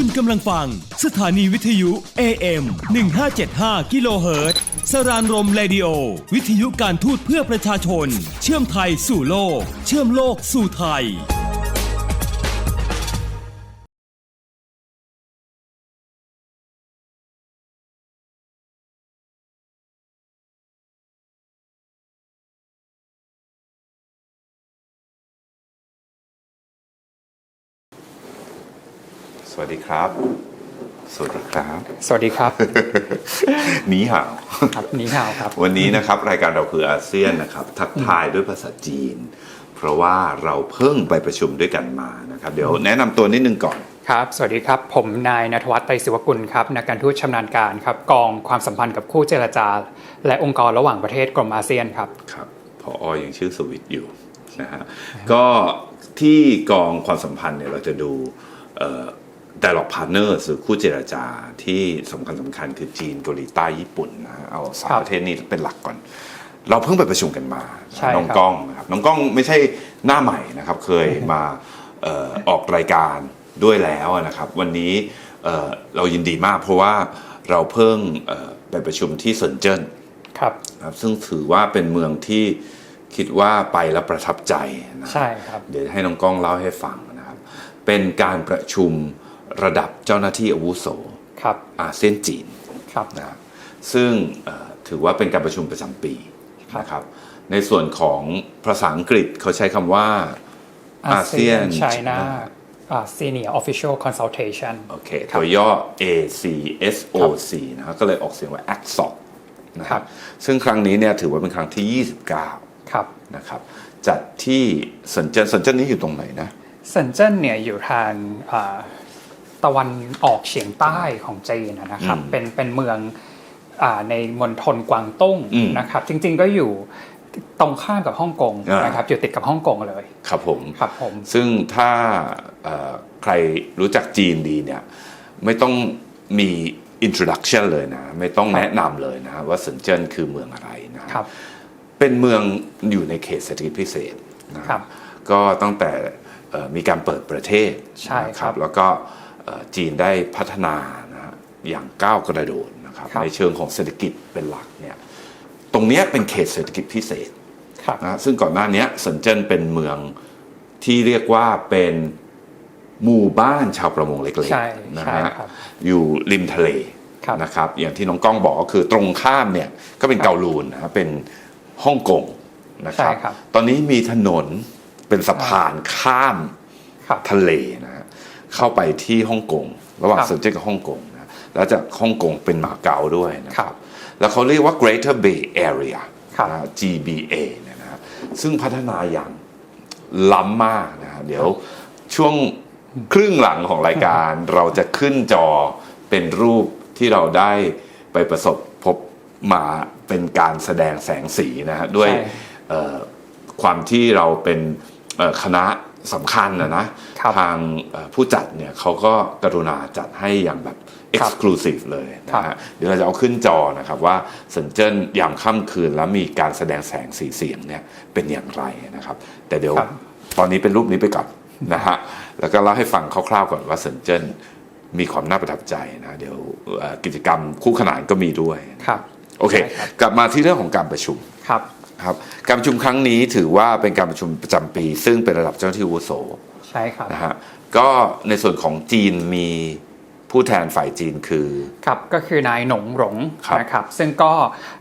คุณกำลังฟัง สถานีวิทยุ AM 1575กิโลเฮิรตซ์สรานรมเรดิโอ วิทยุการทูตเพื่อประชาชน เชื่อมไทยสู่โลก เชื่อมโลกสู่ไทย วัสดีครับ สวัสดีครับ สวัสดีครับ หนีห่าวครับนี้ข่าวครับ วันนี้นะครับ รายการเราคืออาเซียนนะครับ ทักทายด้วยภาษาจีน เพราะว่าเราเพิ่งไปประชุมด้วยกันมานะครับ เดี๋ยวแนะนำตัวนิดนึงก่อนครับ สวัสดีครับ ผมนายนทวัฒน์ไตรศิวกุลครับ นักการทูตชำนาญการครับ กองความสัมพันธ์กับคู่เจรจา และองค์กรระหว่างประเทศกรมอาเซียนครับ ครับ พออยังชื่อสวิตอยู่นะฮะ ก็ที่กองความสัมพันธ์เนี่ยเราจะดู ดิลอกพาร์เนอร์หรือคู่เจรจาที่สำคัญสำคัญคือจีนเกาหลีใต้ญี่ปุ่นนะฮะเอาสามครับประเทศนี้เป็นหลักก่อน เราเพิ่งไปประชุมกันมา ใช่ครับน้องกล้องนะครับน้องกล้องไม่ใช่หน้าใหม่นะครับ เคยมาเอ่อออกรายการด้วยแล้วนะครับ วันนี้เอ่อเรายินดีมากเพราะว่าเราเพิ่งเอ่อไปประชุมที่เซินเจิ้น ครับ ครับซึ่งถือว่าเป็นเมืองที่คิดว่าไปแล้วประทับใจนะใช่ครับ เดี๋ยวให้น้องกล้องเล่าให้ฟังนะครับ เป็นการประชุม ระดับเจ้าหน้าที่อาวุโสครับอาเซียนจีนครับนะซึ่งเอ่อถือว่าเป็นการประชุมประจำปีครับนะครับในส่วนของภาษาอังกฤษเขาใช้คำว่าอาเซียน ASEAN ไชน่าซีเนียออฟฟิเชียลคอนซัลเทชันโอเคตัวย่อ ACSOC นะครับก็เลยออกเสียงว่า ACSOC นะคครัรับบซึ่งครั้งนี้เนี่ยถือว่าเป็นครั้งที่ 29 ครับนะครับจัดที่เซินเจิ้นเซินเจิ้นนี้อยู่ตรงไหนนะเซินเจิ้นเนี่ยอยู่ทางอ่า ตะวันออกเฉียงใต้ของจีนนะครับอืมเป็นเป็นเมืองอาในมณฑลกวางตุ้งอืมนะครับ จริง ๆก็อยู่ตรงข้ามกับฮ่องกงอ่านนะครับอยู่ติดกับฮ่องกงเลยครับผมครับผม ซึ่งถ้าเอ่อใครรู้จักจีนดีเนี่ยไม่ต้องมี introduction เลยนะ ไม่ต้องครับแนะนำเลยนะว่าเซินเจิ้นคือเมืองอะไรนะครับ เป็นเมืองอยู่ในเขตเศรษฐกิจพิเศษนะครับ ก็ตั้งแต่เอ่อมีการเปิดประเทศใช่นะครับ แล้วก็เอ่อ จีนได้พัฒนานะฮะอย่างก้าวกระโดดนะครับครับในเชิงของเศรษฐกิจเป็นหลักเนี่ยตรงเนี้ยเป็นเขตเศรษฐกิจพิเศษครับนะซึ่งก่อนหน้าเนี้ยเซินเจิ้นเป็นเมืองที่เรียกว่าเป็นหมู่บ้านชาวประมงเล็กใช่ๆนะใช่ฮะครับอยู่ริมทะเลครับนะครับอย่างที่น้องก้องบอกก็คือตรงข้ามเนี่ยก็เป็นเกาลูนนะฮะเป็นฮ่องกงนะครับใช่ครับ ตอนนี้มีถนนเป็นสะพานข้ามครับทะเลนะฮะ เข้าไปที่ฮ่องกงระหว่างครับ เซินเจิ้นกับฮ่องกงนะแล้วจากฮ่องกงเป็นมาเก๊าด้วยนะคครัรับบแล้วเขาเรียกว่า Greater Bay Area ครับ นะ GBA เนี่ยนะฮะซึ่งพัฒนาอย่างล้ำมากนะฮะเดี๋ยวช่วงครึ่งหลังของรายการ เราจะขึ้นจอเป็นรูปที่เราได้ไปประสบพบมาเป็นการแสดงแสงสีนะฮะด้วยใช่ เอ่อความที่เราเป็นเอ่อคณะ สำคัญนะนะครับทางเอ่อผู้จัดเนี่ยเขาก็กรุณาจัดให้อย่างแบบครับ exclusive เลยนะครัฮะบเดี๋ยวเราจะเอาขึ้นจอนะครับว่าเซินเจิ้นยามค่ำคืนแล้วมีการแสดงแสงสีเสียงเนี่ยเป็นอย่างไรนะครับ แต่เดี๋ยวครับตอนนี้เป็นรูปนี้ไปก่อนนะฮะแล้วก็เล่าให้ฟังคร่าวๆก่อนว่าเซินเจิ้นมีความน่าประทับใจนะเดี๋ยวเอ่อกิจกรรมคู่ขนานก็มีด้วยครับโอเคใช่ครับกลับมาที่เรื่องของการประชุมครับ ครับการประชุมครั้งนี้ถือว่าเป็นการประชุมประจำปี ซึ่งเป็นระดับเจ้าหน้าที่อาวุโสใช่ครับนะฮะก็ในส่วนของจีนมีผู้แทนฝ่ายจีนคือครับก็คือนายหนงหลงครับนะครับซึ่งก็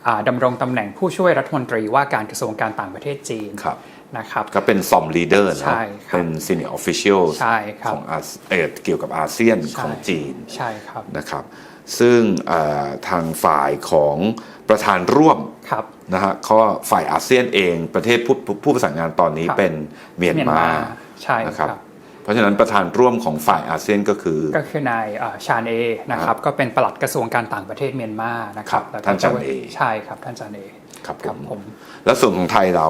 อ่าดำรงตำแหน่งผู้ช่วยรัฐมนตรีว่าการกระทรวงการต่างประเทศจีนครับนะครับก็เป็นซอมลีดเดอร์ใช่นะครับเป็นซีเนียร์ออฟฟิเชียลใช่ครับของอาเอ่อเกี่ยวกับอาเซียนใช่ของจีนใช่ครับนะครับ ซึ่งเอ่อทางฝ่ายของประธานร่วมครับ นะฮะก็ฝ่ายอาเซียนเองประเทศผู้ผู้ผู้ประสานงานตอนนี้ครับเป็นเมียนมาใช่นะคครัรับบเพราะฉะนั้นประธานร่วมของฝ่ายอาเซียนก็คือ ก็คือนายอ่าชาญเอนะครับก็เป็นปลัดกระทรวงการต่างประเทศเมียนมานะครับครับแล้วก็ท่านชาญเอใช่ครับท่านชาญเอครับผครับมผมแล้วส่วนของไทยเรา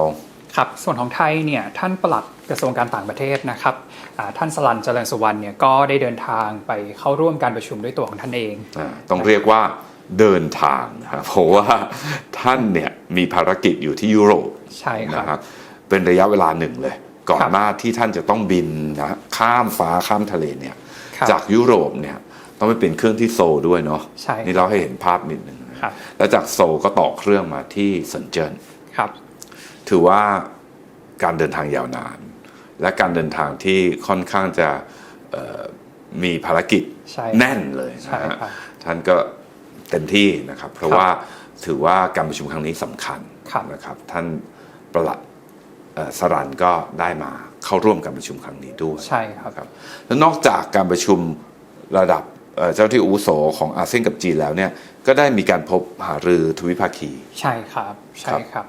ครับส่วนของไทยเนี่ยท่านปลัดกระทรวงการต่างประเทศนะครับอ่าท่านสลันเจริญสุวรรณเนี่ยก็ได้เดินทางไปเข้าร่วมการประชุมด้วยตัวของท่านเองอ่าต้องเรียกว่า เดินทางนะครับเพราะว่าท่านเนี่ยมีภารกิจอยู่ที่ยุโรปใช่ครับนะครับเป็นระยะเวลาหนึ่งเลย ก่อนครับหน้าที่ท่านจะต้องบินนะข้ามฟ้าข้ามทะเลเนี่ยครับจากยุโรปเนี่ยต้องไปเป็นเครื่องที่โซลด้วยเนาะใช่ นี่เราให้เห็นภาพนิดหนึ่งนะครับ แล้วจากโซลก็ต่อเครื่องมาที่เซินเจิ้น ครับ ถือว่าการเดินทางยาวนาน และการเดินทางที่ค่อนข้างจะเอ่อมีภารกิจใช่แน่นเลยใช่นะฮะครับ ท่านก็ เต็มที่นะครับ เพราะครับว่าถือว่าการประชุมครั้งนี้สำคัญครับนะครับ ท่านประหลัดเอ่อสรันก็ได้มาเข้าร่วมการประชุมครั้งนี้ด้วยใช่ครับครับแล้วนอกจากการประชุมระดับเอ่อเจ้าที่อาวุโสของอาเซียนกับจีนแล้วเนี่ยก็ได้มีการพบหารือทวิภาคี ใช่ครับใช่ครับครับ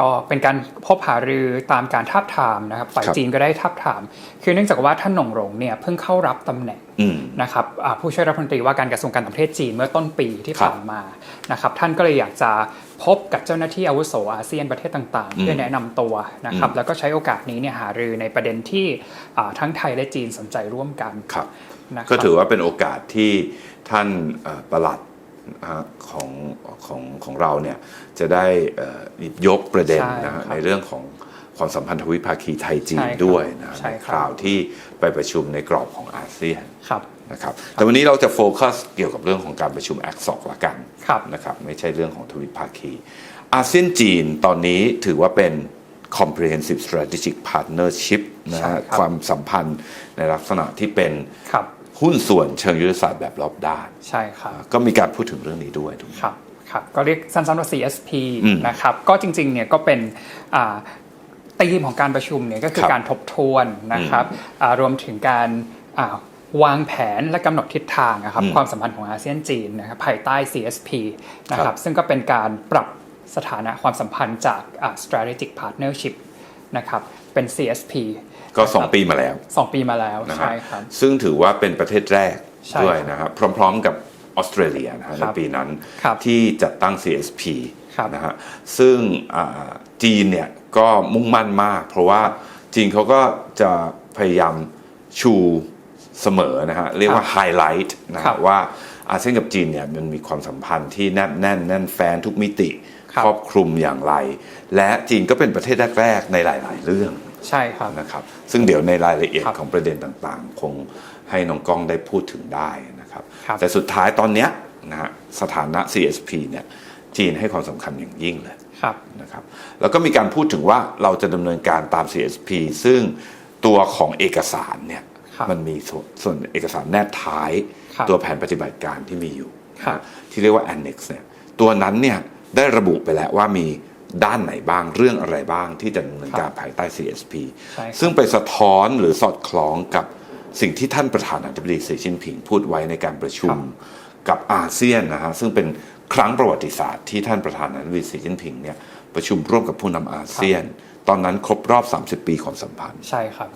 ก็เป็นการพบหารือตามการทาบทามนะครับฝ่ายครับจีนก็ได้ทาบทาม คือเนื่องจากว่าท่านหนงหลงเนี่ยเพิ่งเข้ารับตำแหน่งอืมนะครับอ่าผู้ช่วยรัฐมนตรีว่าการกระทรวงการต่างประเทศจีนเมื่อต้นปีที่ครับผ่านมานะครับท่านก็เลยอยากจะพบกับเจ้าหน้าที่อาวุโสอาเซียนประเทศต่างๆอืมเพื่อแนะนำตัวนะครับอืมแล้วก็ใช้โอกาสนี้เนี่ยหารือในประเด็นที่อ่าทั้งไทยและจีนสนใจร่วมกันครับนะครับก็ถือว่าเป็นโอกาสที่ท่านเอ่อประหลัดนะฮะ ของของของเราเนี่ยจะได้เอ่อหยิบยกประเด็นใช่นะฮะครับในเรื่องของความสัมพันธ์ทวิภาคีไทยจีใช่นครับด้วยนะฮะใช่ในครับคราวที่ไปประชุมในกรอบของอาเซียนครับนะครับแต่วันนี้เราจะโฟกัสเกี่ยวกับเรื่องของการประชุมแอคซอกละกันครับนะครับไม่ใช่เรื่องของทวิภาคี อาเซียนจีนตอนนี้ถือว่าเป็น comprehensive strategic partnership นะใช่ฮะครับความสัมพันธ์ในลักษณะที่เป็นครับ หุ้นส่วนเชิงยุทธศาสตร์แบบรอบด้านใช่ครับก็มีการพูดถึงเรื่องนี้ด้วยถูกไหมครับครับก็เรียกสั้นๆว่า CSP อืมนะครับก็จริงๆเนี่ยก็เป็นอ่าธีมของการประชุมเนี่ยก็คือครับการทบทวนนะครับอ่ารวมถึงการอ่าวางแผนและกำหนดทิศทางนะครับอืมความสัมพันธ์ของอาเซียนจีนนะครับภายใต้ CSP นะคครัรับบซึ่งก็เป็นการปรับสถานะความสัมพันธ์จากอ่า strategic partnership นะครับเป็น CSP ก็สองปีมาแล้วสองปีมาแล้วนะฮะใช่ครับ ซึ่งถือว่าเป็นประเทศแรกใช่ด้วยนะครับพร้อมๆกับออสเตรเลียนะฮะคในรับปีนั้นครับที่จัดตั้ง CSP ครับนะฮะซึ่งอ่าจีนเนี่ยก็มุ่งมั่นมาก เพราะว่าจีนเขาก็จะพยายามชูเสมอนะฮะเรียกว่าไฮไลท์นะครัฮะบว่าอาเซียนกับจีนเนี่ยมันมีความสัมพันธ์ที่แน่นแน่นแน่นแฟนทุกมิติครับครอบคลุมอย่างไร และจีนก็เป็นประเทศแรกๆในหลาย ๆ เรื่องใช่ครับนะครับ ซึ่งเดี๋ยวในรายละเอียดครับของประเด็นต่างๆ คงให้น้องกล้องได้พูดถึงได้นะครับครับ แต่สุดท้ายตอนเนี้ยนะฮะสถานะ CSP เนี่ยจีนให้ความสำคัญอย่างยิ่งเลยครับนะครับแล้วก็มีการพูดถึงว่าเราจะดำเนินการตาม CSP ซึ่งตัวของเอกสารเนี่ยครับมันมีส่วนส่วนเอกสารแนบท้ายครับตัวแผนปฏิบัติการที่มีอยู่ครับที่เรียกว่า annex เนี่ยตัวนั้นเนี่ยได้ระบุไปแล้วว่ามี ด้านไหนบ้างเรื่องอะไรบ้างที่จะดำเนินการภายใต้ CSP ใช่ครับซึ่งไปสะท้อนหรือสอดคล้องกับสิ่งที่ท่านประธานาธิบดีสีจิ้นผิงพูดไว้ในการประชุมกับอาเซียนนะฮะซึ่งเป็นครั้งประวัติศาสตร์ที่ท่านประธานาธิบดีสีจิ้นผิงเนี่ยประชุมร่วมกับผู้นำอาเซียน ตอนนั้นครบรอบ 30 ปีความสัมพันธ์ใช่ครับ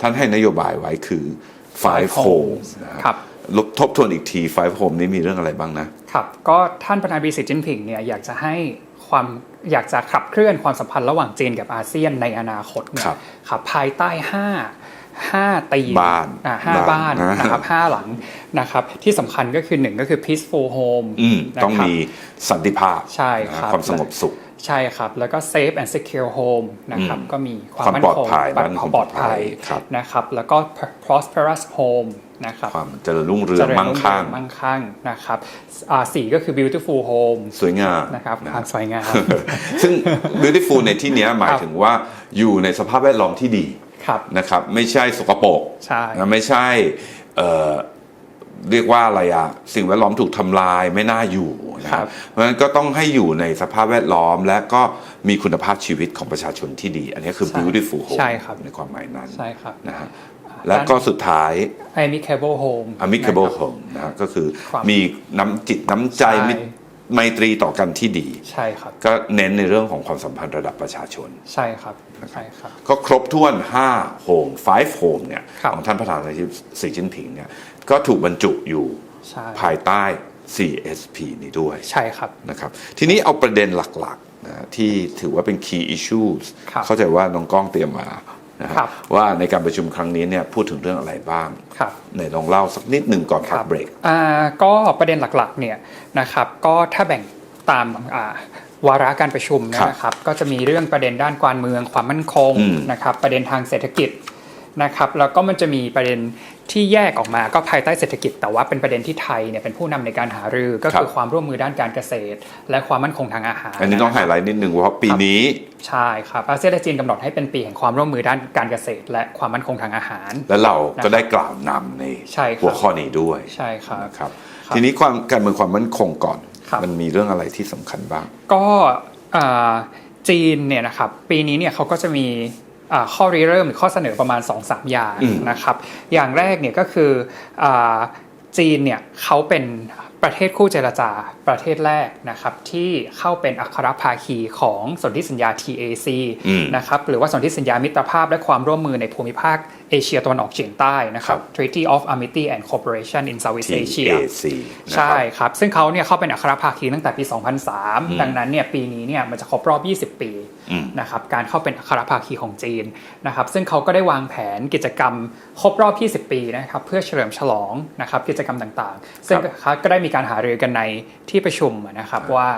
ท่านให้นโยบายไว้คือ five Five homes homes นะฮะครับลบทบทวนอีกที five home นี้มีเรื่องอะไรบ้างนะครับ ก็ท่านประธานาธิบดีสีจิ้นผิงเนี่ยอยากจะให้ความ อยากจะขับเคลื่อนความสัมพันธ์ระหว่างจีนกับอาเซียนในอนาคตเนี่ยครับครับภายใต้ห้าห้าตีมบ้านอ่าห้าบ้าบ้านนนะนะครับห้าหลังนะครับ ที่สำคัญก็คือหนึ่งก็คือ peaceful home อืมนะครับต้องมีสันติภาพใช่นะฮะครับความสงบสุขใช่ครับ แล้วก็ safe and secure home นะครับอืมก็มีความความมั่นปลอดคงภัยความมั่นคงปลอดภัยครับนะครับแล้วก็ prosperous home นะครับความเจริญรุ่งเรืองเจริญมั่งคั่งรุ่เรืองมั่งคั่งนะครับอ่าสี่ก็คือ beautiful home สวยงามนะครับนะความสวยงาม ซึ่ง beautiful ในที่เนี้ยหมายถึงว่าอยู่ในสภาพแวดล้อมที่ดีครับนะครับไม่ใช่สกปรกใช่นะไม่ใช่เอ่อเรียกว่าอะไรอะสิ่งแวดล้อมถูกทำลายไม่น่าอยู่นะคครัรับบเพราะฉะนั้นก็ต้องให้อยู่ในสภาพแวดล้อม และก็มีคุณภาพชีวิตของประชาชนที่ดี อันนี้คือใช่ beautiful home ใช่ครับในความหมายนั้นใช่ครับนะฮะ แล้วก็สุดท้าย amicable home amicable นะครับ home นะฮะก็คือครับมีน้ำจิตน้ำใจใช่มิตรไมตรีต่อกันที่ดี ใช่ครับ ก็เน้นในเรื่องของความสัมพันธ์ระดับประชาชน ใช่ครับใช่ครับ ก็ครบถ้วน5โฮม5โฮมเนี่ยครับของท่านประธานาธิบดีสีจิ้นผิงเนี่ยก็ถูกบรรจุอยู่ใช่ภายใต้ CSP นี้ด้วย ใช่ครับนะครับ ทีนี้เอาประเด็นหลักๆนะที่ถือว่าเป็น key issues ครับเข้าใจว่าน้องก้องเตรียมมา นะฮะครับว่าในการประชุมครั้งนี้เนี่ยพูดถึงเรื่องอะไรบ้างครับไหนลองเล่าสักนิดหนึ่งก่อนพักเบรกอ่าก็ประเด็นหลักๆเนี่ยนะครับก็ถ้าแบ่งตามอ่าวาระการประชุมเนยครับนะครับ ก็จะมีเรื่องประเด็นด้านการเมืองความมั่นคงอืมนะครับประเด็นทางเศรษฐกิจ นะครับแล้วก็มันจะมีประเด็นที่แยกออกมาก็ภายใต้เศรษฐกิจ แต่ว่าเป็นประเด็นที่ไทยเนี่ยเป็นผู้นำในการหารือก็คือความร่วมมือด้านการเกษตร และความมั่นคงทางอาหาร อันนี้ต้องะไฮครับไลท์นิดนึงเพราะปีนี้ใช่ครับอาเซียนและจีนกำหนดให้เป็นปีแห่งความร่วมมือด้านการเกษตร และความมั่นคงทางอาหาร แล้วเราก็ได้กล่าวนำในใช่ครับหัวข้อนี้ด้วยใช่ครับนะครับครับ ทีนี้ความการเมืองความมั่นคงก่อนครับมันมีเรื่องอะไรที่สำคัญบ้าง ก็อ่าจีนเนี่ยนะครับปีนี้เนี่ยเขาก็จะมีอ่า ข้อริเริ่มหรือข้อเสนอประมาณ 2-3 อย่างอืมนะครับ อย่างแรกเนี่ยก็คืออาจีนเนี่ยเขาเป็นประเทศคู่เจรจาประเทศแรกนะครับที่เข้าเป็นอัครภาคีของสนธิสัญญา TAC อืมนะครับหรือว่าสนธิสัญญามิตรภาพและความร่วมมือในภูมิภาค เอเชียตะวันออกเฉียงใต้นะครับ Treaty of Amity and Cooperation in Southeast Asia TAC นะใช่ครับครับ ซึ่งเขาเนี่ยเข้าเป็นอัครภาคีตั้งแต่ปี 2003 ดังนั้นเนี่ยปีนี้เนี่ยมันจะครบรอบ 20 ปีอืมนะครับการเข้าเป็นอัครภาคีของจีนนะครับซึ่งเขาก็ได้วางแผนกิจกรรมครบรอบ 20 ปีนะครับเพื่อเฉลิมฉลองนะครับกิจกรรมต่างๆ ซึ่งก็ได้มีการหารือกันในที่ประชุมนะครับว่า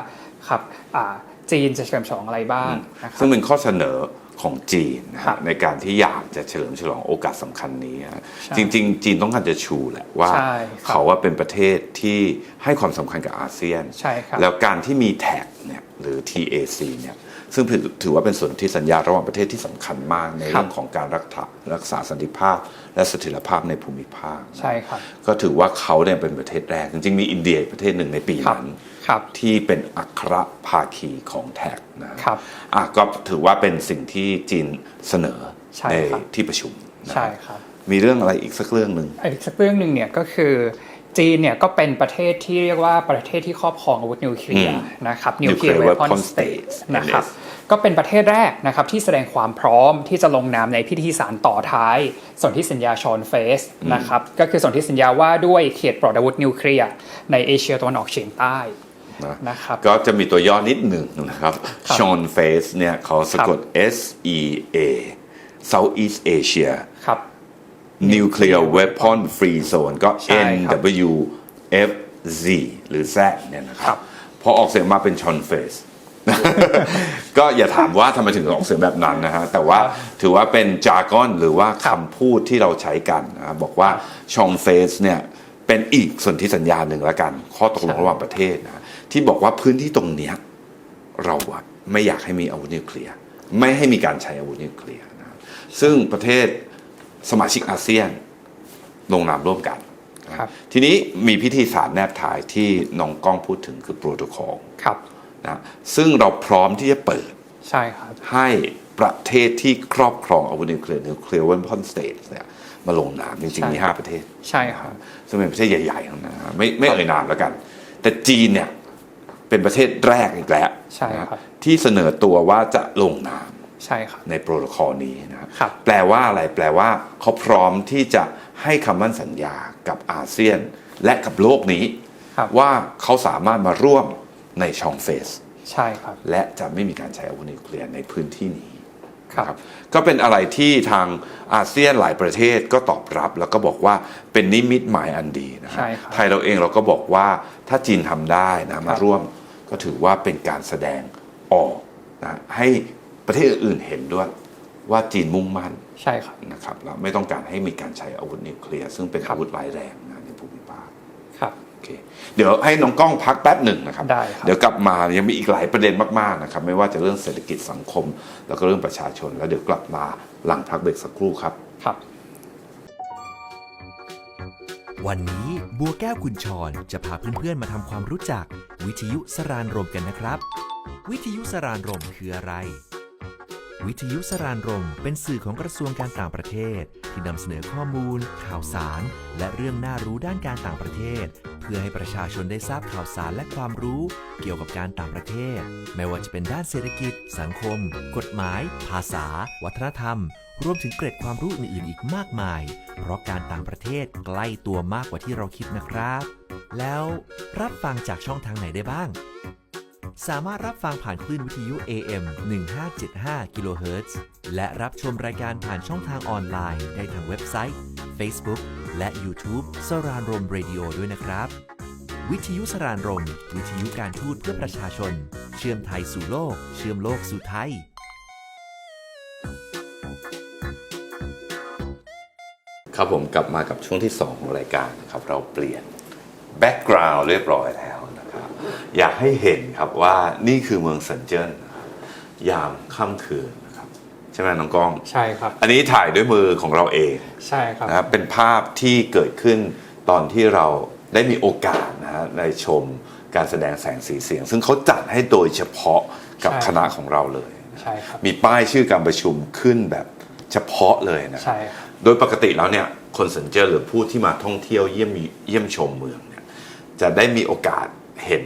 ครับอ่าจีนจะเฉลิมฉลองอะไรบ้างนะครับซึ่งเป็นข้อเสนอ ของจีนนะครัฮะบในการที่อยากจะเฉลิมฉลองโอกาสสำคัญนี้ฮะใช่จริง ๆ จีนต้องการจะชูแหละว่า ใช่ครับเขาว่าเป็นประเทศที่ให้ความสำคัญกับอาเซียน ใช่ครับ แล้วการที่มีแท็กเนี่ยหรือ TAC เนี่ย ซึ่งถือว่าเป็นส่วนที่สัญญาระหว่างประเทศที่สำคัญมากในเรื่องของการรักษารักษาสันติภาพ และเสถียรภาพในภูมิภาคใช่ครับก็ถือว่าเขาเนี่ยเป็นประเทศแรก จริงๆมีอินเดียอีกประเทศหนึ่งในปีครับนั้นครับที่เป็นอัครภาคีของแท็กนะครับอะก็ถือว่าเป็นสิ่งที่จีนเสนอใช่ในครับที่ประชุมนะใช่ครับมีเรื่องอะไรอีกสักเรื่องหนึ่งอีกสักเรื่องหนึ่งเนี่ยก็คือ จีนเนี่ยก็เป็นประเทศที่เรียกว่าประเทศที่ครอบครองอาวุธนิวเคลียร์นะครับนิวเคลียร์ Nuclear weapon Weapon states States นะครับก็เป็นประเทศแรกนะครับที่แสดงความพร้อมที่จะลงนามในพิธีสารต่อท้ายสนธิสัญญาชอนเฟสนะครับก็คือสนธิสัญญาว่าด้วยเขตปลอดอาวุธนิวเคลียร์ในเอเชียตะวันออกเฉียงใต้นะนะครับก็จะมีตัวย่อนิดหนึ่งนะครับครับชอนเฟสเนี่ยเขาสะกด S E A Southeast Asia ครับ Nuclear Weapon Free Zone ก็ ใช่ครับ N W F Z หรือ Z เนี่ยนะคครัรับบพอออกเสียงมาเป็นชอนเฟส ก็อย่าถามว่าทำไมถึงออกเสียงแบบนั้นนะฮะ แต่ว่าถือว่าเป็นจากอนหรือว่าคำพูดที่เราใช้กันนะบอกว่าชองเฟสเนี่ยเป็นอีกส่วนที่สัญญาหนึ่งแล้วกัน ข้อตกลงระหว่างประเทศนะที่บอกว่าพื้นที่ตรงเนี้ยเราอะไม่อยากให้มีอาวุธนิวเคลียร์ไม่ให้มีการใช้อาวุธนิวเคลียร์นะซึ่งประเทศ สมาชิกอาเซียนลงนามร่วมกันนะครับ ทีนี้มีพิธีสารแนบท้ายที่น้องก้องพูดถึงคือโปรโตคอลครับ นะซึ่งเราพร้อมที่จะเปิดใช่ครับ ให้ประเทศที่ครอบครองอาวุธนิวเคลียร์นิวเคลียร์เว p พอนสเตทเนี่ยมาลงนามจริงใช่ๆมีห้าประเทศ ใช่ครับ ซึ่งเป็นประเทศใหญ่ๆทั้งนั้นนะไม่ไม่เอ่ยนามแล้วกัน แต่จีนเนี่ยเป็นประเทศแรกอีกแล้วใช่ครับ นะที่เสนอตัวว่าจะลงนาม ใช่ครับ ในโปรโตคอลนี้นะครับครับ แปลว่าอะไรแปลว่าเขาพร้อมที่จะให้คำมั่นสัญญากับอาเซียน และกับโลกนี้ครับว่าเขาสามารถมาร่วมในช่องเฟสใช่ครับ และจะไม่มีการใช้อาวุธนิวเคลียร์ในพื้นที่นี้ครับนะก็เป็นอะไรที่ทางอาเซียนหลายประเทศก็ตอบรับ แล้วก็บอกว่าเป็นนิมิตหมายอันดีนะฮะใช่ครับไทยเราเองเราก็บอกว่าถ้าจีนทำได้นะคมารับร่วมก็ถือว่าเป็นการแสดงออกนะให้ ประเทศอื่นๆเห็นด้วยว่าจีนมุ่งมั่นใช่ครับนะครับแล้วไม่ต้องการให้มีการใช้อาวุธนิวเคลียร์ซึ่งเป็นครับอาวุธร้ายแรงนะในภูมิภาคครับโอเคเดี๋ยวให้น้องกล้องพักแป๊บหนึ่งนะครับได้ครับ เดี๋ยวกลับมายังมีอีกหลายประเด็นมากๆนะครับ ไม่ว่าจะเรื่องเศรษฐกิจสังคม แล้วก็เรื่องประชาชน แล้วเดี๋ยวกลับมาหลังพักเบรกสักครู่ครับครับ วันนี้บัวแก้วคุณชรจะพาเพื่อนๆมาทำความรู้จัก วิทยุสรานรมกันนะครับ วิทยุสรานรมคืออะไร วิทยุสรานรมเป็นสื่อของกระทรวงการต่างประเทศ ที่นำเสนอข้อมูล ข่าวสาร และเรื่องน่ารู้ด้านการต่างประเทศ เพื่อให้ประชาชนได้ทราบข่าวสารและความรู้ เกี่ยวกับการต่างประเทศ ไม่ว่าจะเป็นด้านเศรษฐกิจ สังคม กฎหมาย ภาษา วัฒนธรรม รวมถึงเกร็ดความรู้อื่นๆ อีกมากมาย เพราะการต่างประเทศใกล้ตัวมากกว่าที่เราคิดนะครับ แล้วรับฟังจากช่องทางไหนได้บ้าง สามารถรับฟังผ่านคลื่นวิทยุ AM 1575กิโลเฮิรตซ์และรับชมรายการผ่านช่องทางออนไลน์ได้ทางเว็บไซต์ Facebook และ YouTube สรานรมเรดิโอด้วยนะครับ วิทยุสรานรม วิทยุการทูตเพื่อประชาชน เชื่อมไทยสู่โลก เชื่อมโลกสู่ไทยครับผมกลับมากับช่วงที่ 2 ของรายการนะครับ เราเปลี่ยนแบ็กกราวด์เรียบร้อยแล้ว อยากให้เห็นครับว่านี่คือเมืองเซินเจิ้นนะครับยามค่ำคืนนะครับใช่ไหมน้องก้อง ใช่ครับ อันนี้ถ่ายด้วยมือของเราเองใช่ครับ นะครับเป็นภาพที่เกิดขึ้นตอนที่เราได้มีโอกาสนะฮะในชมการแสดงแสงสีเสียง ซึ่งเขาจัดให้โดยเฉพาะกับใช่ คณะของเราเลย ใช่ครับ มีป้ายชื่อการประชุมขึ้นแบบเฉพาะเลยนะใช่ครับ โดยปกติแล้วเนี่ยคนสนเจอหรือผู้ที่มาท่องเที่ยวเยี่ยมเยี่ยมชมเมืองเนี่ยจะได้มีโอกาส เห็น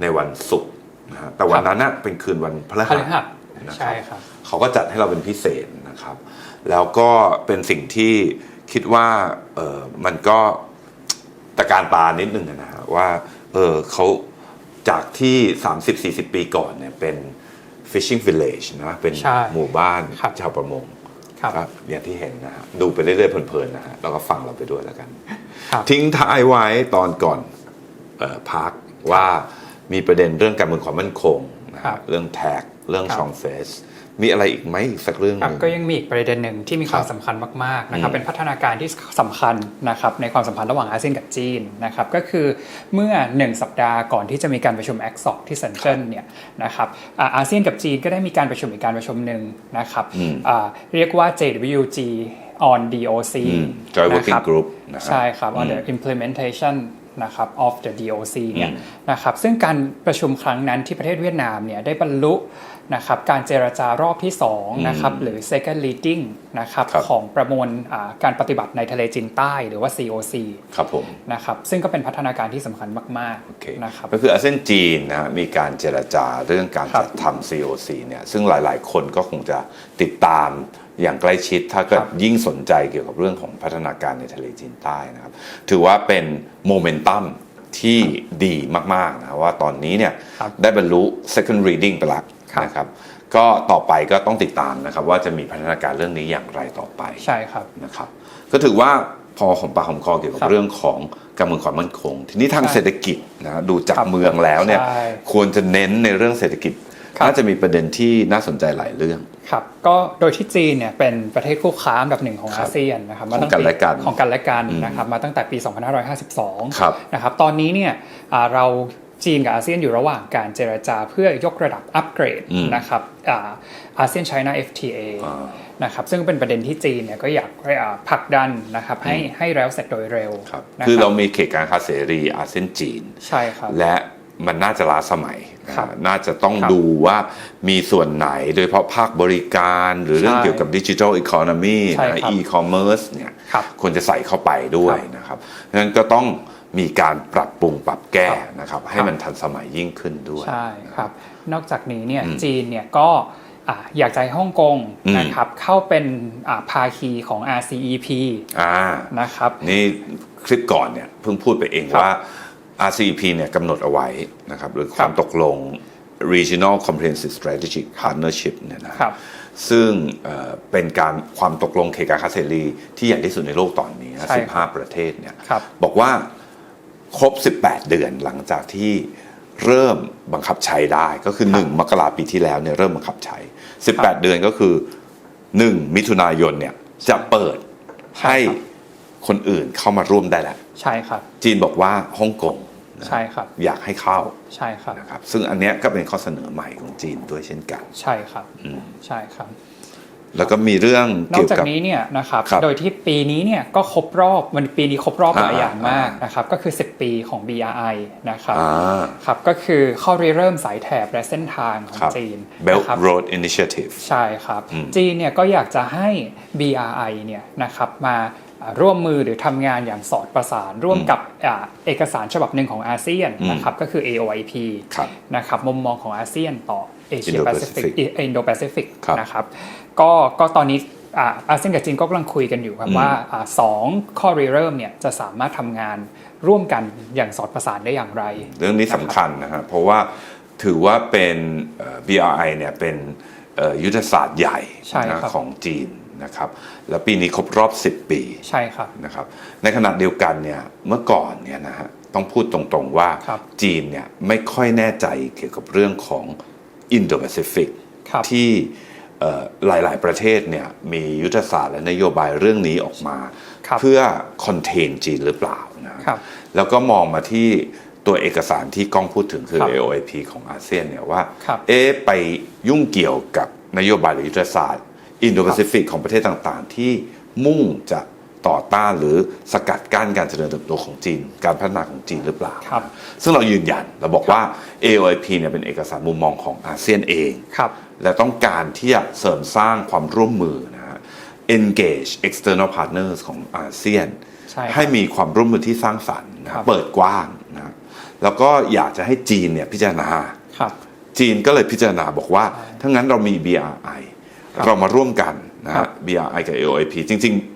ในวันศุกร์นะฮะแต่วันนั้นน่ะเป็นคืนวันพฤพหัฤสหัสนะคใช่รับครับ เขาก็จัดให้เราเป็นพิเศษนะครับ แล้วก็เป็นสิ่งที่คิดว่าเออมันก็ตะการตานิดนึงนะฮะว่าเออเขาจากที่ 30-40 ปีก่อนเนี่ยเป็น fishing village นะเป็นใช่หมู่บ้านครับ ชาวประมง ครับ ครับอย่างที่เห็นนะฮะดูไปเรื่อยๆเพลินๆนะฮะแล้วก็ฟังเราไปด้วยแล้วกัน ครับ ทิ้งท้ายไว้ตอนก่อนเออพัก ว่ามีประเด็นเรื่องการเมืองความมั่นคงนะครัฮะบเรื่องแท็กเรื่องครับชองเฟสมีอะไรอีกไหมอีกสักเรื่องหครับนึ่งก็ยังมีอีกประเด็นหนึ่งที่มีความครับสำคัญมากๆนะครับอืมเป็นพัฒนาการที่สำคัญนะครับในความสัมพันธ์ระหว่างอาเซียนกับจีนนะครับก็คือเมื่อ 1 สัปดาห์ก่อนที่จะมีการประชุม a c อ o ที่เซินเจิ้นเนี่ยนะครับอ่าอาเซียนกับจีนก็ได้มีการประชุมอีกการประชุมหนึ่งนะครับอืมอ่าเรียกว่า JWG on DOC อืม Joint นะ Working ครับ Group นะครับใช่ครับ on อื the ม implementation นะครับ of the DOC เนี่ยอืมนะครับซึ่งการประชุมครั้งนั้นที่ประเทศเวียดนามเนี่ยได้บรรลุ นะครับการเจรจารอบที่2นะครับหรือ second leading นะครับครับ ของประมวลอ่าการปฏิบัติในทะเลจีนใต้หรือว่า COC ครับผม นะครับซึ่งก็เป็นพัฒนาการที่สำคัญมากโอเคๆนะครับ ก็คืออาเซียนจีนนะฮะมีการเจรจาเรื่องการครับจัดทำ COC เนี่ยซึ่งหลาย ๆ คนก็คงจะติดตามอย่างใกล้ชิดถ้าเกิดครับยิ่งสนใจเกี่ยวกับเรื่องของพัฒนาการในทะเลจีนใต้นะครับ ถือว่าเป็นโมเมนตัมที่ดีมาก ๆ นะว่าตอนนี้เนี่ยครับได้บรรลุ second reading ไปแล้วครับ นะครับก็ต่อไปก็ต้องติดตามนะครับ ว่าจะมีพัฒนาการเรื่องนี้อย่างไรต่อไปใช่ครับนะครับ ก็ถือว่าพอของปากของคอเกี่ยวกับครับเรื่องของการเมืองความมั่นคง ทีนี้ทางใช่เศรษฐกิจนะดูจากครับเมืองแล้วเนี่ยใช่ควรจะเน้นในเรื่องเศรษฐกิจครับน่าจะมีประเด็นที่น่าสนใจหลายเรื่องครับก็โดยที่จีนเนี่ยเป็นประเทศคู่ค้าอันดับหนึ่งของครับอาเซียนนะครับของตั้งกันและกันของกันและกันอืมนะครับมาตั้งแต่ปี 2552ครับนะครับตอนนี้เนี่ยอ่าเรา จีนกับอาเซียนอยู่ระหว่างการเจรจาเพื่อยกระดับอัปเกรดอืมนะครับอาเซียนไชน่า FTA อ่านะครับซึ่งเป็นประเด็นที่จีนเนี่ยก็อยากให้อ่าผลักดันนะครับให้ให้แล้วเสร็จโดยเร็วครับนะคือรับเรามีเขตการค้าเสรีอาเซียนจีนใช่ครับและมันน่าจะล้าสมัยนะฮะครับน่าจะต้องครับดูว่ามีส่วนไหนโดยเฉพาะภาคบริการหรือเรื่องใช่เกี่ยวกับดิจิทัลอีโคโนมีใช่ครับอีคอมเมิร์ซเนี่ยครับควรจะใส่เข้าไปด้วยนะครับดังนั้นก็ต้อง มีการปรับปรุงปรับแก้ครับนะครับให้ครับมันทันสมัยยิ่งขึ้นด้วย ใช่ครับ นอกจากนี้เนี่ยอืมจีนเนี่ยก็อ่าอยากจะให้ฮ่องกงอืมนะครับเข้าเป็นอ่าภาคีของ RCEP อ่านะครับนี่คลิปก่อนเนี่ยเพิ่งพูดไปเองครับว่า RCEP เนี่ยกำหนดเอาไว้นะครับหรือความครับตกลง Regional Comprehensive Strategic Partnership เนี่ยนะครับซึ่งเอ่อเป็นการความตกลงเขตการค้าเสรีที่ใหญ่ที่สุดในโลกตอนนี้นะใช่ครับ15 ประเทศเนี่ยครับบอกว่า ครบ 18 เดือนหลังจากที่เริ่มบังคับใช้ได้ก็คือ 1 มกราปีที่แล้วเนี่ยเริ่มบังคับใช้ 18 เดือนก็คือ 1 มิถุนายนเนี่ยจะเปิดใช่ให้ครับคนอื่นเข้ามาร่วมได้แล้วใช่ครับ จีนบอกว่าฮ่องกงนะใช่ครับ อยากให้เข้าใช่ครับนะครับซึ่งอันเนี้ยก็เป็นข้อเสนอใหม่ของจีนด้วยเช่นกัน ใช่ครับใช่ครับ แล้วก็มีเรื่องนอกเกี่ยวจากกับนี้เนี่ยนะครับครับโดยที่ปีนี้เนี่ยก็ครบรอบมันปีนี้ครบรอบหลายอ่าอย่างมากอ่านนะครับก็คือ 10 ปีของ BRI นะครับอ่าครับก็คือข้อริเริ่มสายแถบและเส้นทางของครับจีน Belt นะครับ Road Initiative ใช่ครับอืมจีนเนี่ยก็อยากจะให้ BRI เนี่ยนะครับมาอ่าร่วมมือหรือทำงานอย่างสอดประสานร่วมกับอ่าเอกสารฉบับหนึ่งของอาเซียนอืมนะครับก็คือ AOIP ครับนะครับมุมมองของอาเซียนต่อ เอเชีย Indo แปซิฟิก Pacific อินโดแปซิฟิกครับนะครับก็ก็ตอนนี้อ่าอาเซียนกับจีนก็กำลังคุยกันอยู่ครับอืมว่าอ่าสองข้อริเริ่มเนี่ยจะสามารถทำงานร่วมกันอย่างสอดประสานได้อย่างไร เรื่องนี้สำคัญนะฮะเพราะว่าถือว่าเป็นเอ่อ BRI เนี่ยเป็นเอ่อยุทธศาสตร์ใหญ่ใช่ครับนะของจีนนะครับแล้วปีนี้ครบรอบ 10 ปีใช่ครับนะครับ ในขณะเดียวกันเนี่ยเมื่อก่อนเนี่ยนะฮะต้องพูดตรงๆว่าครับจีนเนี่ยไม่ค่อยแน่ใจเกี่ยวกับเรื่องของ อินโดแปซิฟิกครับที่เอ่อหลาย ๆ ประเทศเนี่ยมียุทธศาสตร์และนโยบายเรื่องนี้ออกมาครับเพื่อคอนเทนจีนหรือเปล่านะครับแล้วก็มองมาที่ตัวเอกสารที่ก้องพูดถึงคือครับ AOIP ของอาเซียนเนี่ยว่าครับเอ๊ะไปยุ่งเกี่ยวกับนโยบายหรือยุทธศาสตร์อินโดแปซิฟิกของประเทศต่าง ๆ ที่มุ่งจะ ต่อต้านหรือสกัดกั้นการเจริญเติบโตของจีน การพัฒนาของจีนหรือเปล่าครับซึ่งเรายืนยันเราบอกว่า AOIP เนี่ยเป็นเอกสารมุมมองของอาเซียนเองครับและต้องการที่จะเสริมสร้างความร่วมมือนะฮะ engage external partners ของอาเซียนใช่ครับให้มีความร่วมมือที่สร้างสรรค์นะครัฮะบเปิดกว้างนะฮะแล้วก็อยากจะให้จีนเนี่ยพิจารณาครับจีนก็เลยพิจารณาบอกว่าถ้างั้นเรามี BRI ครับเรามาร่วมกันนะครัฮะบ BRI กับ AOIP จริง ๆ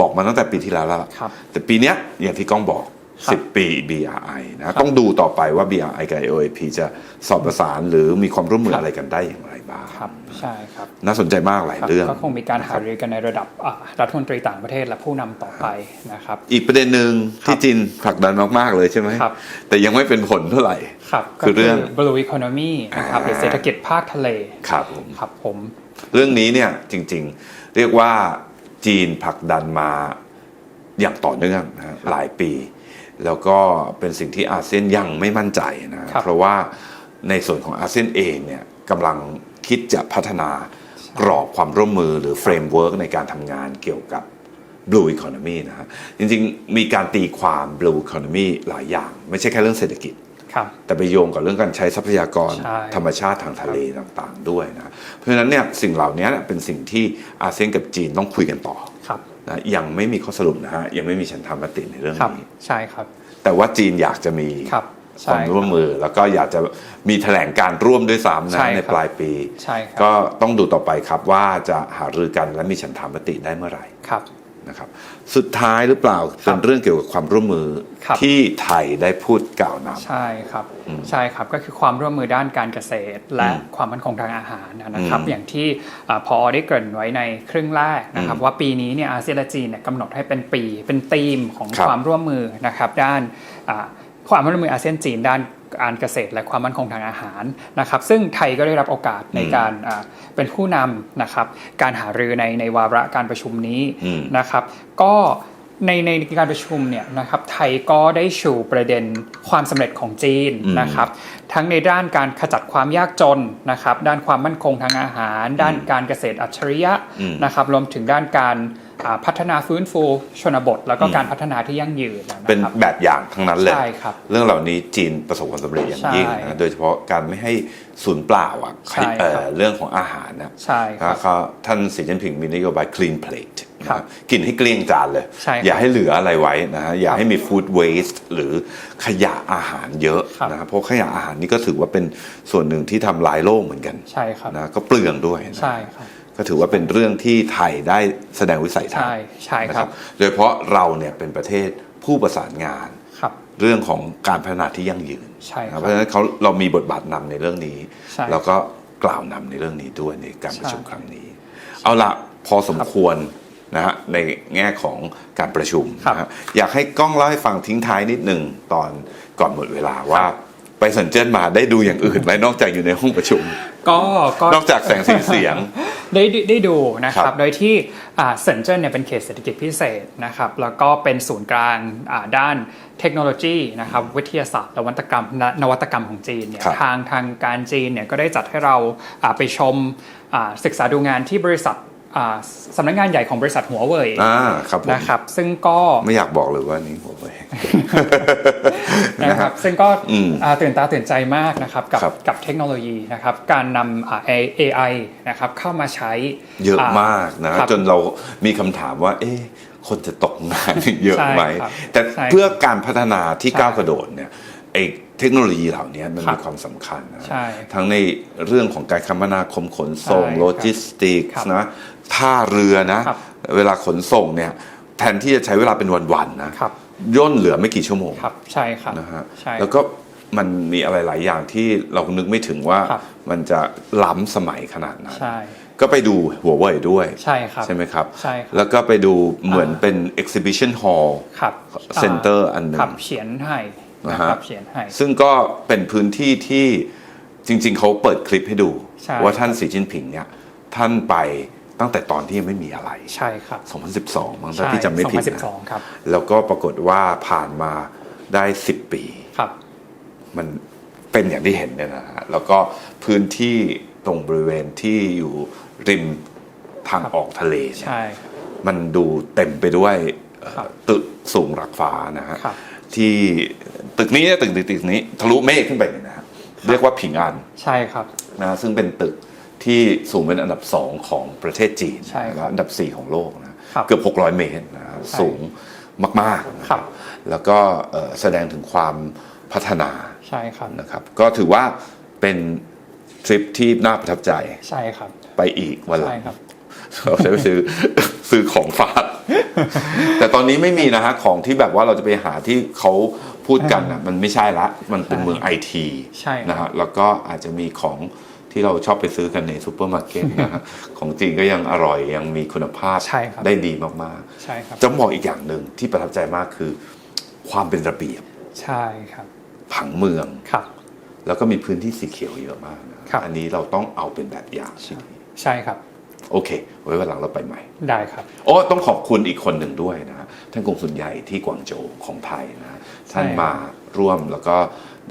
บอกมาตั้งแต่ปีที่แล้วแล้วล่ะครับ แต่ปีเนี้ยอย่างที่ก้องบอก ครับ10 ปี BRI นะต้องดูต่อไปว่า BRI กับ AOIP จะสอบประสานหรือมีความร่วมมืออะไรกันได้อย่างไรบ้างครับใช่ครับน่าสนใจมากหลายครับเรื่อง ก็คงมีการหารือกันในระดับอ่ารัฐมนตรีต่างประเทศและผู้นำต่อไปนะครับ อีกประเด็นหนึ่งที่จีนผลักดันมากๆเลยใช่ไหมครับ แต่ยังไม่เป็นผลเท่าไหร่ ครับคือเรื่อง blue economy นะครับหรือเศรษฐกิจภาคทะเลครับผม ครับผม เรื่องนี้เนี่ยจริงๆ เรียกว่า จีนผลักดันมาอย่างต่อเนื่องนะฮะหลายปี แล้วก็เป็นสิ่งที่อาเซียนยังไม่มั่นใจนะครับเพราะว่าในส่วนของอาเซียนเองเนี่ยกำลังคิดจะพัฒนากรอบความร่วมมือหรือเฟรมเวิร์กในการทำงานเกี่ยวกับ Blue Economy นะฮะจริงๆ มีการตีความ Blue Economy หลายอย่าง ไม่ใช่แค่เรื่องเศรษฐกิจครับ แต่ไปโยงกับเรื่องการใช้ทรัพยากรใช่ธรรมชาติทางทะเลต่างๆด้วยนะเพราะฉะนั้นเนี่ยสิ่งเหล่านี้เป็นสิ่งที่อาเซียนกับจีนต้องคุยกันต่อครับนะยังไม่มีข้อสรุปนะฮะยังไม่มีฉันทามติในเรื่องครับนี้ใช่ครับ แต่ว่าจีนอยากจะมีครับคใช่วามร่วมมือแล้วก็อยากจะมีแถลงการร่วมด้วยซ้ำใช่นะในครับปลายปีใช่ครับก็ต้องดูต่อไปครับว่าจะหารือกันและมีฉันทามติได้เมื่อไหร่ครับ นะครับสุดท้ายหรือเปล่าเป็นเรื่องเกี่ยวกับความร่วมมือครับที่ไทยได้พูดกล่าวนำใช่ครับใช่ครับก็คือความร่วมมือด้านการเกษตร และความมั่นคงทางอาหารนะครับอืมอย่างที่อ่าพอได้เกริ่นไว้ในครึ่งแรกนะครับอืมว่าปีนี้เนี่ยอาเซียนและจีนเนี่ยกำหนดให้เป็นปีเป็นธีมของครับความร่วมมือนะครับด้านอ่าความร่วมมืออาเซียนจีนด้าน การเกษตรและความมั่นคงทางอาหารนะครับซึ่งไทยก็ได้รับโอกาสในการอ่าเป็นผู้นำนะครับการหารือในในวาระการประชุมนี้อืมนะครับก็ในในการประชุมเนี่ยนะครับไทยก็ได้ชูประเด็นความสำเร็จของจีนอืมนะครับทั้งในด้านการขจัดความยากจนนะครับด้านความมั่นคงทางอาหาร ด้านการเกษตรอัจฉริยะอืมนะครับรวมถึงด้านการอ่า พัฒนาฟื้นฟูชนบท แล้วก็อืมการพัฒนาที่ยั่งยืนนะครับเป็นแบบอย่างทั้งนั้นเลยใช่ครับเรื่องเหล่านี้จีนประสบความสำเร็จอย่างยิ่งใช่นะโดยเฉพาะการไม่ให้สูญเปล่าอะใช่ครับเอ่อเรื่องของอาหารนะใช่ครับแล้วก็ท่านสีจิ้นผิงมีนโยบาย clean plate ครับนะกินให้เกลี้ยงจานเลยใช่ครับอย่าให้เหลืออะไรไว้นะฮะอย่าให้มี food waste หรือขยะอาหารเยอะครับนะเพราะขยะอาหารนี่ก็ถือว่าเป็นส่วนหนึ่งที่ทำลายโลกเหมือนกันใช่ครับนะก็เปลืองด้วยนะใช่ครับ ก็ถือว่าเป็นเรื่องที่ไทยได้แสดงวิสัยทัศใช่น์ใช่นะครับ โดยเฉพาะเราเนี่ยเป็นประเทศผู้ประสานงานครับเรื่องของการพัฒนาที่ยั่งยืนใช่ครับนะเพราะฉะนั้นเขาเรามีบทบาทนำในเรื่องนี้ใช่แล้วก็กล่าวนำในเรื่องนี้ด้วยในการประชุมใช่ครั้งนี้ เอาละพอสมควรนะฮะในแง่ของการประชุมครับนะฮะอยากให้กล้องเล่าให้ฟังทิ้งท้ายนิดหนึ่งตอนก่อนหมดเวลาว่า ไปสัญเจิ้นมาได้ดูอย่างอื่นไหมนอกจากอยู่ในห้องประชุม ก็ก็นอกจากแสงสีเสียง ได้ได้ได้ดูนะคครัรับบโดยที่อ่าเซนเจิ้นเนี่ยเป็นเขตเศรษฐกิจพิเศษนะครับแล้วก็เป็นศูนย์กลางอ่าด้านเทคโนโลยีนะครับวิทยาศาสตร์นวัตกรรมนนวัตกรรมของจีนเนี่ยครับทางทางการจีนเนี่ยก็ได้จัดให้เราอ่าไปชมอ่าศึกษาดูงานที่บริษัทอ่า สำนักงานใหญ่ของบริษัทหัวเว่ยอ่าครับผมนะครับ ซึ่งก็ไม่อยากบอกเลยว่านี่ผมไปนะครับ ซึ่งก็อืมอ่าตื่นตาตื่นใจมากนะครับกับครับกับเทคโนโลยีนะครับ การนำอ่า AI นะครับเข้ามาใช้เยอะอ่มากนะครับจนเรามีคำถามว่า เอ๊ะคนจะตกงานเยอะไหมใช่ครับแต่ใช่เพื่อการพัฒนาที่ใช่ก้าวกระโดดเนี่ยไอ้เทคโนโลยีเหล่านี้มันครับมีความสำคัญนะใช่ทั้งในเรื่องของการคมนาคมขนส่งใช่ครับโลจิสติกครับส์นะ ท่าเรือนะ ครับเวลาขนส่งเนี่ยแทนที่จะใช้เวลาเป็นวันๆนะครับ ย่นเหลือไม่กี่ชั่วโมงครับใช่ครับนะฮะใช่ แล้วก็มันมีอะไรหลายอย่างที่เรานึกไม่ถึงว่าครับ มันจะล้ำสมัยขนาดนั้น ใช่ก็ไปดูหัวเว่ยด้วย ใช่ครับ ใช่ไหมครับ ใช่ครับแล้วก็ไปดูเหมือนเป็น exhibition hall ครับ center อันหนึ่งครับเขียนให้นะนะคฮะรับเขียนให้ซึ่งก็เป็นพื้นที่ที่จริง ๆ เขาเปิดคลิปให้ดู ใช่ ว่าท่านสีจิ้นผิงเนี่ยท่านไป ตั้งแต่ตอนที่ยังไม่มีอะไรใช่ครับ2012มั้งถ้าพี่จำไม่ผิดนะ2012ครับแล้วก็ปรากฏว่าผ่านมาได้ 10 ปีครับ มันเป็นอย่างที่เห็นเนี่ยนะฮะแล้วก็พื้นที่ตรงบริเวณที่อยู่ริมทางครับออกทะเลเนี่ยใช่ครับมันดูเต็มไปด้วยเอ่อครับตึกสูงรักฟ้านะฮะครับที่ตึกนี้ตึกตึกตึกนี้ ทะลุเมฆขึ้นไปเนี่ยนะฮะเรียกว่าผิงอันใช่ครับนะซึ่งเป็นตึก ที่สูงเป็นอันดับสองของประเทศจีนใช่ครับแล้วอันดับสี่ของโลกนะครับเกือบ 600 เมตรนะฮะใช่สูงมากๆนะครับแล้วก็เอ่อแสดงถึงความพัฒนาใช่ครับนะครับก็ถือว่าเป็นทริปที่น่าประทับใจใช่ครับไปอีกวันหลัใช่งครับเราจะไปซื้อซื้อของฝาก แต่ตอนนี้ไม่มีนะฮะของที่แบบว่าเราจะไปหาที่เขาพูดกันนะมันไม่ใช่ละ มันเป็นเมืองไอทีใช่ครับนะฮะแล้วก็อาจจะมีของ ที่เราชอบไปซื้อกันในซูเปอร์มาร์เก็ตนะฮะของจริงก็ยังอร่อยยังมีคุณภาพใช่ครับได้ดีมากใช่ครับๆจะบอกอีกอย่างหนึ่งที่ประทับใจมากคือ ความเป็นระเบียบใช่ครับผังเมืองครับแล้วก็มีพื้นที่สีเขียวเยอะมากนะครับอันนี้เราต้องเอาเป็นแบบอย่างที่ดีใช่ครับ โอเค ไว้วันหลังเราไปใหม่ ได้ครับโอ้ต้องขอบคุณอีกคนหนึ่งด้วยนะท่านกงสุลใหญ่ที่กวางโจวของไทยนะท่านใช่ครับมาร่วมแล้วก็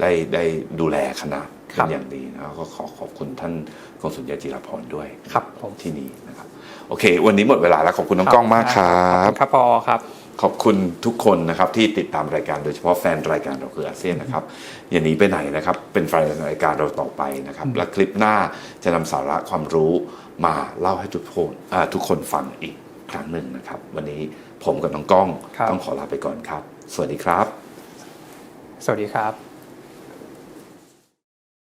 ได้ได้ดูแลคณะครั เป็นบอย่างดีนะก็ขอขอบคุณท่านกงสุลใหญ่จิรพรด้วยครับผมที่นี่นะครับ โอเค วันนี้หมดเวลาแล้วขอบคุณน้องกล้องมากครัขอบณครับพอครับขอบคุณทุกคนนะครับที่ติดตามรายการโดยเฉพาะแฟนรายการเราคืออาเซียนนะครับอย่าหนีไปไหนนะครับ เป็นแฟนรายการเราต่อไปนะครับ และคลิปหน้าจะนำสาระความรู้มาเล่าให้ทุกคนอ่าทุกคนฟังอีกครั้งหนึ่งนะครับ วันนี้ผมกับน้องก้องครับต้องขอลาไปก่อนครับ สวัสดีครับ สวัสดีครับ